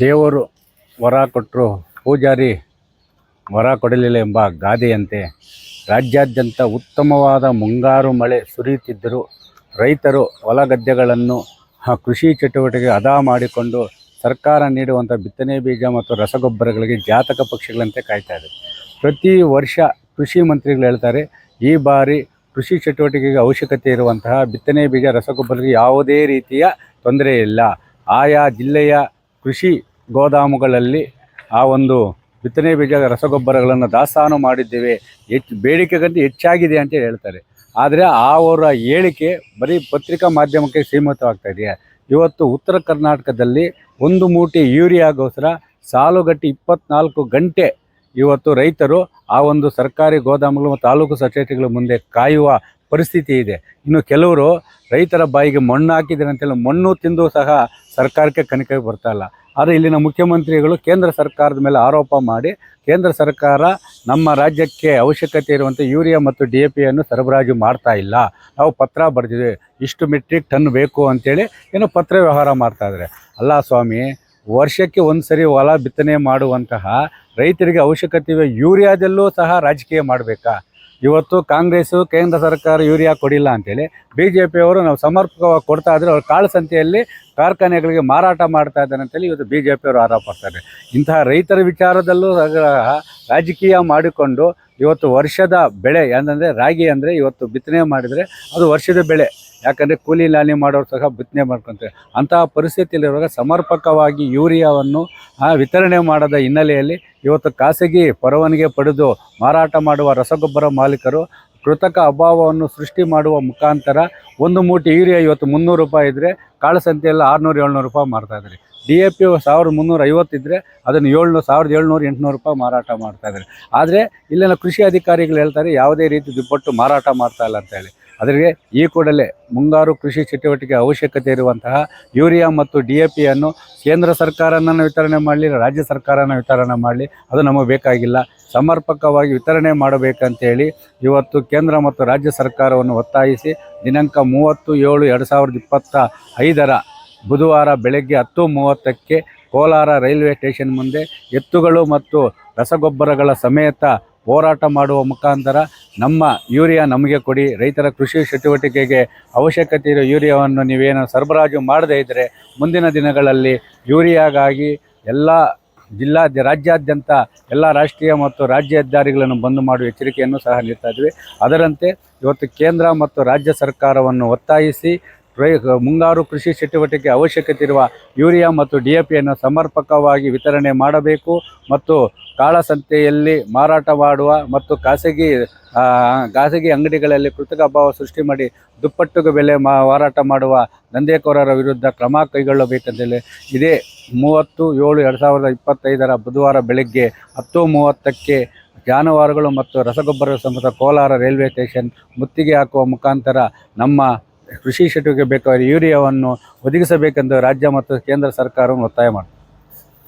ದೇವರು ವರ ಕೊಟ್ಟರು ಪೂಜಾರಿ ವರ ಕೊಡಲಿಲ್ಲ ಎಂಬ ಗಾದೆಯಂತೆ ರಾಜ್ಯಾದ್ಯಂತ ಉತ್ತಮವಾದ ಮುಂಗಾರು ಮಳೆ ಸುರಿಯುತ್ತಿದ್ದರೂ ರೈತರು ಹೊಲ ಗದ್ದೆಗಳನ್ನು ಕೃಷಿ ಚಟುವಟಿಕೆ ಅದಾ ಮಾಡಿಕೊಂಡು ಸರ್ಕಾರ ನೀಡುವಂಥ ಬಿತ್ತನೆ ಬೀಜ ಮತ್ತು ರಸಗೊಬ್ಬರಗಳಿಗೆ ಜಾತಕ ಪಕ್ಷಿಗಳಂತೆ ಕಾಯ್ತಾ ಇದೆ ಪ್ರತಿ ವರ್ಷ ಕೃಷಿ ಮಂತ್ರಿಗಳು ಹೇಳ್ತಾರೆ, ಈ ಬಾರಿ ಕೃಷಿ ಚಟುವಟಿಕೆಗೆ ಅವಶ್ಯಕತೆ ಇರುವಂತಹ ಬಿತ್ತನೆ ಬೀಜ ರಸಗೊಬ್ಬರಕ್ಕೆ ಯಾವುದೇ ರೀತಿಯ ತೊಂದರೆ ಇಲ್ಲ. ಆಯಾ ಜಿಲ್ಲೆಯ ಕೃಷಿ ಗೋದಾಮುಗಳಲ್ಲಿ ಆ ಒಂದು ಬಿತ್ತನೆ ಬೀಜ ರಸಗೊಬ್ಬರಗಳನ್ನು ದಾಸ್ತಾನು ಮಾಡಿದ್ದೇವೆ. ಹೆಚ್ಚು ಬೇಡಿಕೆಗಂತೂ ಹೆಚ್ಚಾಗಿದೆ ಅಂತ ಹೇಳ್ತಾರೆ. ಆದರೆ ಆ ಅವರ ಹೇಳಿಕೆ ಬರೀ ಪತ್ರಿಕಾ ಮಾಧ್ಯಮಕ್ಕೆ ಸೀಮಿತವಾಗ್ತಾ ಇದೆಯಾ ಇವತ್ತು ಉತ್ತರ ಕರ್ನಾಟಕದಲ್ಲಿ ಒಂದು ಮೂಟೆ ಯೂರಿಯಾಗೋಸ್ಕರ ಸಾಲುಗಟ್ಟಿ ಇಪ್ಪತ್ನಾಲ್ಕು ಗಂಟೆ ಇವತ್ತು ರೈತರು ಆ ಒಂದು ಸರ್ಕಾರಿ ಗೋದಾಮುಗಳು ಮತ್ತು ತಾಲೂಕು ಸೊಸೈಟಿಗಳ ಮುಂದೆ ಕಾಯುವ ಪರಿಸ್ಥಿತಿ ಇದೆ. ಇನ್ನು ಕೆಲವರು ರೈತರ ಬಾಯಿಗೆ ಮಣ್ಣು ಹಾಕಿದ್ದಾರೆ ಅಂತೇಳಿ ಮಣ್ಣು ತಿಂದು ಸಹ ಸರ್ಕಾರಕ್ಕೆ ಕನಿಕೆ ಬರ್ತಾ ಇಲ್ಲ. ಆದರೆ ಇಲ್ಲಿನ ಮುಖ್ಯಮಂತ್ರಿಗಳು ಕೇಂದ್ರ ಸರ್ಕಾರದ ಮೇಲೆ ಆರೋಪ ಮಾಡಿ ಕೇಂದ್ರ ಸರ್ಕಾರ ನಮ್ಮ ರಾಜ್ಯಕ್ಕೆ ಅವಶ್ಯಕತೆ ಇರುವಂಥ ಯೂರಿಯಾ ಮತ್ತು ಡಿ ಎ ಪಿಯನ್ನು ಸರಬರಾಜು ಮಾಡ್ತಾ ಇಲ್ಲ. ನಾವು ಪತ್ರ ಬರೆದಿದ್ದೇವೆ ಇಷ್ಟು ಮೆಟ್ರಿಕ್ ಟನ್ ಬೇಕು ಅಂತೇಳಿ ಏನೋ ಪತ್ರ ವ್ಯವಹಾರ ಮಾಡ್ತಾ ಇದ್ದಾರೆ. ಅಲ್ಲ ಸ್ವಾಮಿ, ವರ್ಷಕ್ಕೆ ಒಂದು ಸರಿ ಹೊಲ ಬಿತ್ತನೆ ಮಾಡುವಂತಹ ರೈತರಿಗೆ ಅವಶ್ಯಕತೆ ಯೂರಿಯಾದಲ್ಲೂ ಸಹ ರಾಜಕೀಯ ಮಾಡಬೇಕಾ? ಇವತ್ತು ಕಾಂಗ್ರೆಸ್ಸು, ಕೇಂದ್ರ ಸರ್ಕಾರ ಯೂರಿಯಾ ಕೊಡಿಲ್ಲ ಅಂತೇಳಿ ಬಿ ಜೆ ಪಿಯವರು ನಾವು ಸಮರ್ಪಕವಾಗಿ ಕೊಡ್ತಾ ಇದ್ರೆ ಅವ್ರು ಕಾಳು ಸಂತೆಯಲ್ಲಿ ಕಾರ್ಖಾನೆಗಳಿಗೆ ಮಾರಾಟ ಮಾಡ್ತಾ ಇದ್ದಾರೆ ಅಂತೇಳಿ ಇವತ್ತು ಬಿ ಜೆ ಪಿಯವರು ಆರೋಪಿಸ್ತಾರೆ ಇಂತಹ ರೈತರ ವಿಚಾರದಲ್ಲೂ ರಾಜಕೀಯ ಮಾಡಿಕೊಂಡು ಇವತ್ತು ವರ್ಷದ ಬೆಳೆ ಏನಂದರೆ ರಾಗಿ ಅಂದರೆ ಇವತ್ತು ಬಿತ್ತನೆ ಮಾಡಿದರೆ ಅದು ವರ್ಷದ ಬೆಳೆ. ಯಾಕಂದರೆ ಕೂಲಿ ಲಾಲಿ ಮಾಡೋರು ಸಹ ಬಿತ್ತನೆ ಮಾಡ್ಕೊತಾರೆ. ಅಂತಹ ಪರಿಸ್ಥಿತಿಯಲ್ಲಿರುವಾಗ ಸಮರ್ಪಕವಾಗಿ ಯೂರಿಯಾವನ್ನು ವಿತರಣೆ ಮಾಡದ ಹಿನ್ನೆಲೆಯಲ್ಲಿ ಇವತ್ತು ಖಾಸಗಿ ಪರವಾನಿಗೆ ಪಡೆದು ಮಾರಾಟ ಮಾಡುವ ರಸಗೊಬ್ಬರ ಮಾಲೀಕರು ಕೃತಕ ಅಭಾವವನ್ನು ಸೃಷ್ಟಿ ಮಾಡುವ ಮುಖಾಂತರ ಒಂದು ಮೂಟೆ ಯೂರಿಯಾ ಇವತ್ತು ಮುನ್ನೂರು ರೂಪಾಯಿ ಇದ್ದರೆ ಕಾಳಸಂತೆಯಲ್ಲಿ ಆರುನೂರು, ಏಳ್ನೂರು ರೂಪಾಯಿ ಮಾರ್ತಾ ಇದ್ದಾರೆ. ಡಿ ಎ ಪಿ ಸಾವಿರದ ಮುನ್ನೂರ ಐವತ್ತಿದ್ದರೆ ಅದನ್ನು ಏಳ್ನೂರು ಸಾವಿರದ ಏಳ್ನೂರು, ಎಂಟುನೂರು ರೂಪಾಯಿ ಮಾರಾಟ ಮಾಡ್ತಾ ಇದ್ದಾರೆ. ಆದರೆ ಇಲ್ಲಿನ ಕೃಷಿ ಅಧಿಕಾರಿಗಳು ಹೇಳ್ತಾರೆ, ಯಾವುದೇ ರೀತಿ ದುಪ್ಪಟ್ಟು ಮಾರಾಟ ಮಾಡ್ತಾ ಇಲ್ಲ ಅಂತ ಹೇಳಿ. ಅದರಿಗೆ ಈ ಕೂಡಲೇ ಮುಂಗಾರು ಕೃಷಿ ಚಟುವಟಿಕೆ ಅವಶ್ಯಕತೆ ಇರುವಂತಹ ಯೂರಿಯಾ ಮತ್ತು ಡಿ ಎ ಪಿಯನ್ನು ಕೇಂದ್ರ ಸರ್ಕಾರನನ್ನು ವಿತರಣೆ ಮಾಡಲಿ, ರಾಜ್ಯ ಸರ್ಕಾರನ ವಿತರಣೆ ಮಾಡಲಿ, ಅದು ನಮಗೆ ಬೇಕಾಗಿಲ್ಲ. ಸಮರ್ಪಕವಾಗಿ ವಿತರಣೆ ಮಾಡಬೇಕಂತೇಳಿ ಇವತ್ತು ಕೇಂದ್ರ ಮತ್ತು ರಾಜ್ಯ ಸರ್ಕಾರವನ್ನು ಒತ್ತಾಯಿಸಿ ದಿನಾಂಕ ಮೂವತ್ತು ಏಳು ಎರಡು ಸಾವಿರದ ಇಪ್ಪತ್ತ ಐದರ ಬುಧವಾರ ಬೆಳಗ್ಗೆ ಹತ್ತು ಮೂವತ್ತಕ್ಕೆ ಕೋಲಾರ ರೈಲ್ವೆ ಸ್ಟೇಷನ್ ಮುಂದೆ ಎತ್ತುಗಳು ಮತ್ತು ರಸಗೊಬ್ಬರಗಳ ಸಮೇತ ಹೋರಾಟ ಮಾಡುವ ಮುಖಾಂತರ ನಮ್ಮ ಯೂರಿಯಾ ನಮಗೆ ಕೊಡಿ. ರೈತರ ಕೃಷಿ ಚಟುವಟಿಕೆಗೆ ಅವಶ್ಯಕತೆ ಇರೋ ಯೂರಿಯಾವನ್ನು ನೀವೇನು ಸರಬರಾಜು ಮಾಡದೇ ಇದ್ದರೆ ಮುಂದಿನ ದಿನಗಳಲ್ಲಿ ಯೂರಿಯಾಗಾಗಿ ಎಲ್ಲ ಜಿಲ್ಲಾ ರಾಜ್ಯಾದ್ಯಂತ ಎಲ್ಲ ರಾಷ್ಟ್ರೀಯ ಮತ್ತು ರಾಜ್ಯ ಹೆದ್ದಾರಿಗಳನ್ನು ಬಂದ್ ಮಾಡುವ ಎಚ್ಚರಿಕೆಯನ್ನು ಸಹ ನೀಡ್ತಾ ಇದ್ದೀವಿ ಅದರಂತೆ ಇವತ್ತು ಕೇಂದ್ರ ಮತ್ತು ರಾಜ್ಯ ಸರ್ಕಾರವನ್ನು ಒತ್ತಾಯಿಸಿ ರೈ, ಮುಂಗಾರು ಕೃಷಿ ಚಟುವಟಿಕೆ ಅವಶ್ಯಕತೆ ಇರುವ ಯೂರಿಯಾ ಮತ್ತು ಡಿ ಎ ಪಿಯನ್ನು ಸಮರ್ಪಕವಾಗಿ ವಿತರಣೆ ಮಾಡಬೇಕು ಮತ್ತು ಕಾಳಸಂತೆಯಲ್ಲಿ ಮಾರಾಟ ಮಾಡುವ ಮತ್ತು ಖಾಸಗಿ ಖಾಸಗಿ ಅಂಗಡಿಗಳಲ್ಲಿ ಕೃತಕ ಅಭಾವ ಸೃಷ್ಟಿ ಮಾಡಿ ದುಪ್ಪಟ್ಟು ಬೆಲೆ ಮಾ, ಮಾರಾಟ ಮಾಡುವ ದಂಧೆಕೋರರ ವಿರುದ್ಧ ಕ್ರಮ ಕೈಗೊಳ್ಳಬೇಕಂತೇಳಿ ಇದೇ ಮೂವತ್ತು ಏಳು ಎರಡು ಸಾವಿರದ ಇಪ್ಪತ್ತೈದರ ಬುಧವಾರ ಬೆಳಗ್ಗೆ ಹತ್ತು ಮೂವತ್ತಕ್ಕೆ ಜಾನುವಾರುಗಳು ಮತ್ತು ರಸಗೊಬ್ಬರ ಸಂಬಂಧ ಕೋಲಾರ ರೈಲ್ವೆ ಸ್ಟೇಷನ್ ಮುತ್ತಿಗೆ ಹಾಕುವ ಮುಖಾಂತರ ನಮ್ಮ ಕೃಷಿ ಚಟುವಟಿಕೆ ಬೇಕಾದ ಯೂರಿಯಾವನ್ನು ಒದಗಿಸಬೇಕೆಂದು ರಾಜ್ಯ ಮತ್ತು ಕೇಂದ್ರ ಸರ್ಕಾರವನ್ನು ಒತ್ತಾಯ ಮಾಡ್ತಾರೆ.